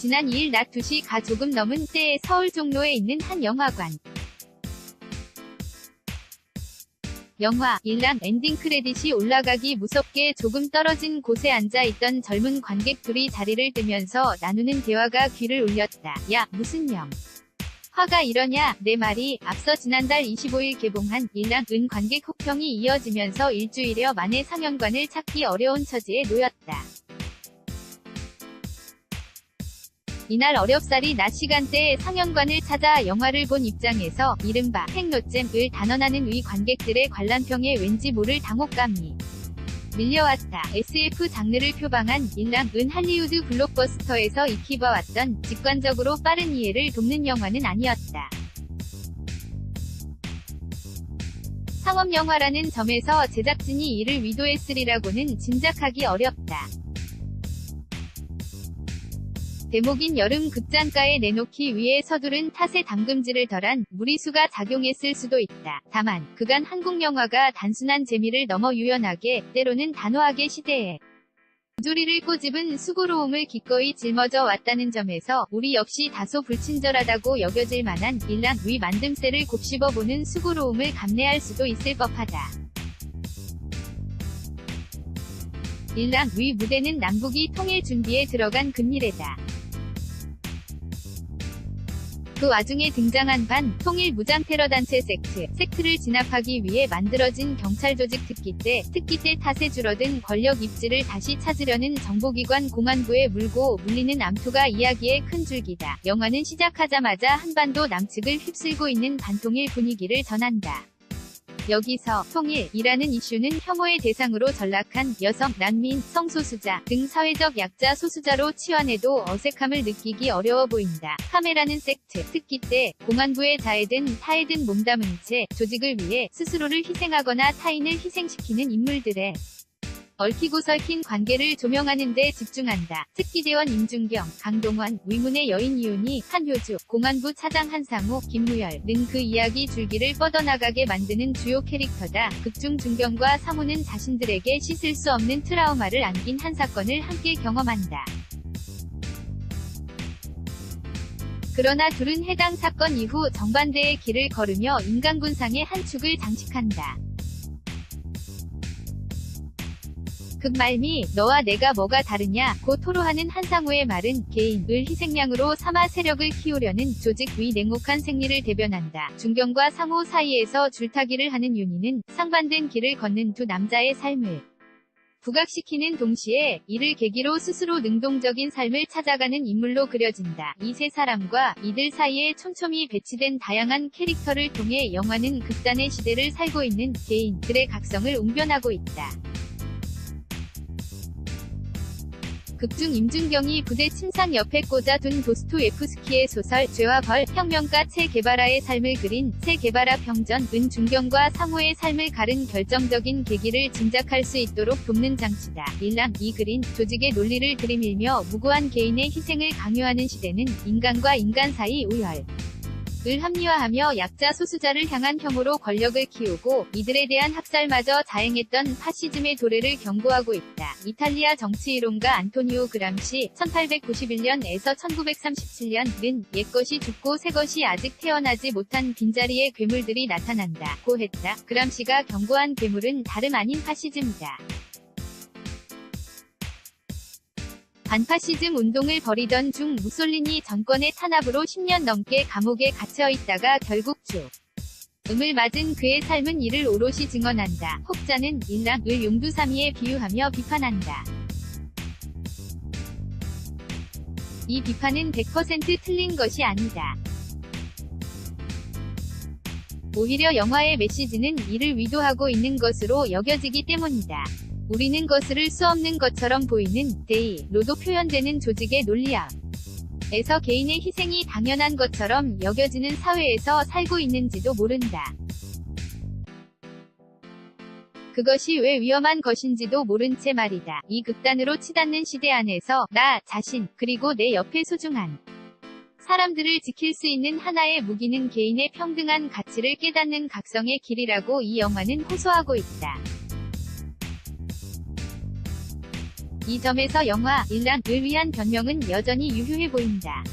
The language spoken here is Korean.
지난 2일 낮 2시 가 조금 넘은 때에 서울 종로에 있는 한 영화관. 영화 일랑 엔딩 크레딧이 올라가기 무섭게 조금 떨어진 곳에 앉아 있던 젊은 관객 둘이 자리를 뜨면서 나누는 대화가 귀를 울렸다. 야, 무슨 영? 화가 이러냐? 내 말이 앞서 지난달 25일 개봉한 일랑은 관객 혹평이 이어지면서 일주일여 만에 상영관을 찾기 어려운 처지에 놓였다. 이날 어렵사리 낮 시간대에 상영관을 찾아 영화를 본 입장에서 이른바 핵노잼을 단언하는 위 관객들의 관람평에 왠지 모를 당혹감이 밀려왔다. SF 장르를 표방한 일랑은 할리우드 블록버스터에서 익히 봐왔던 직관적으로 빠른 이해를 돕는 영화는 아니었다. 상업영화라는 점에서 제작진이 이를 위도했으리라고는 짐작하기 어렵다. 대목인 여름 극장가에 내놓기 위해 서두른 탓에 담금질을 덜한 무리수가 작용했을 수도 있다. 다만 그간 한국 영화가 단순한 재미를 넘어 유연하게 때로는 단호하게 시대에 조리를 꼬집은 수고로움을 기꺼이 짊어져 왔다는 점에서 우리 역시 다소 불친절하다고 여겨질 만한 일랑 위 만듦새를 곱씹어보는 수고로움을 감내할 수도 있을 법하다. 일랑 위 무대는 남북이 통일 준비에 들어간 근미래다. 그 와중에 등장한 반, 통일 무장 테러 단체 섹트, 섹트를 진압하기 위해 만들어진 경찰 조직 특기 때, 특기 때 탓에 줄어든 권력 입지를 다시 찾으려는 정보기관 공안부에 물고 물리는 암투가 이야기의 큰 줄기다. 영화는 시작하자마자 한반도 남측을 휩쓸고 있는 반통일 분위기를 전한다. 여기서 통일이라는 이슈는 혐오의 대상으로 전락한 여성, 난민, 성소수자 등 사회적 약자 소수자로 치환해도 어색함을 느끼기 어려워 보인다. 카메라는 섹트, 특기 때 공안부에 자해든 타해든 몸담은 채 조직을 위해 스스로를 희생하거나 타인을 희생시키는 인물들의 얽히고 설킨 관계를 조명하는 데 집중한다. 특기대원 임준경, 강동원, 위문의 여인 이윤이, 한효주, 공안부 차장 한상우, 김무열 는그 이야기 줄기를 뻗어나가게 만드는 주요 캐릭터다. 극중 준경과 상우는 자신들에게 씻을 수 없는 트라우마를 안긴 한 사건을 함께 경험한다. 그러나 둘은 해당 사건 이후 정반대의 길을 걸으며 인간군상의 한 축을 장식한다. 급말미 너와 내가 뭐가 다르냐 고 토로하는 한상우의 말은 개인을 희생양으로 삼아 세력을 키우려는 조직 위 냉혹한 생리를 대변한다. 중경과 상호 사이에서 줄타기를 하는 윤희는 상반된 길을 걷는 두 남자의 삶을 부각시키는 동시에 이를 계기로 스스로 능동적인 삶을 찾아가는 인물로 그려진다. 이 세 사람과 이들 사이에 촘촘히 배치된 다양한 캐릭터를 통해 영화는 극단의 시대를 살고 있는 개인들의 각성을 웅변하고 있다. 극중 임준경이 부대 침상 옆에 꽂아둔 도스토예프스키의 소설 죄와 벌, 혁명가 체 게바라의 삶을 그린 체 게바라 평전, 은 중경과 상호의 삶을 가른 결정적인 계기를 짐작할 수 있도록 돕는 장치다. 일랑, 이 글인 조직의 논리를 들이밀며 무고한 개인의 희생을 강요하는 시대는 인간과 인간 사이 우열, 을 합리화하며 약자 소수자를 향한 혐오로 권력을 키우고 이들에 대한 학살마저 자행했던 파시즘의 도래를 경고하고 있다. 이탈리아 정치이론가 안토니오 그람시 1891년에서 1937년은 옛것이 죽고 새것이 아직 태어나지 못한 빈자리의 괴물들이 나타난다. 고 했다. 그람시가 경고한 괴물은 다름 아닌 파시즘이다. 반파시즘 운동을 벌이던 중 무솔리니 정권의 탄압으로 10년 넘게 감옥에 갇혀 있다가 결국 주. 음을 맞은 그의 삶은 이를 오롯이 증언한다. 혹자는 일랑을 용두사미에 비유하며 비판한다. 이 비판은 100% 틀린 것이 아니다. 오히려 영화의 메시지는 이를 위도하고 있는 것으로 여겨지기 때문이다. 우리는 것을 수 없는 것처럼 보이는 데이로도 표현되는 조직의 논리학. 에서 개인의 희생이 당연한 것처럼 여겨지는 사회에서 살고 있는지도 모른다. 그것이 왜 위험한 것인지도 모른 채 말이다. 이 극단으로 치닫는 시대 안에서 나 자신 그리고 내 옆에 소중한 사람들을 지킬 수 있는 하나의 무기는 개인의 평등한 가치를 깨닫는 각성의 길이라고 이 영화는 호소하고 있다. 이 점에서 영화 일랑을 위한 변명은 여전히 유효해 보인다.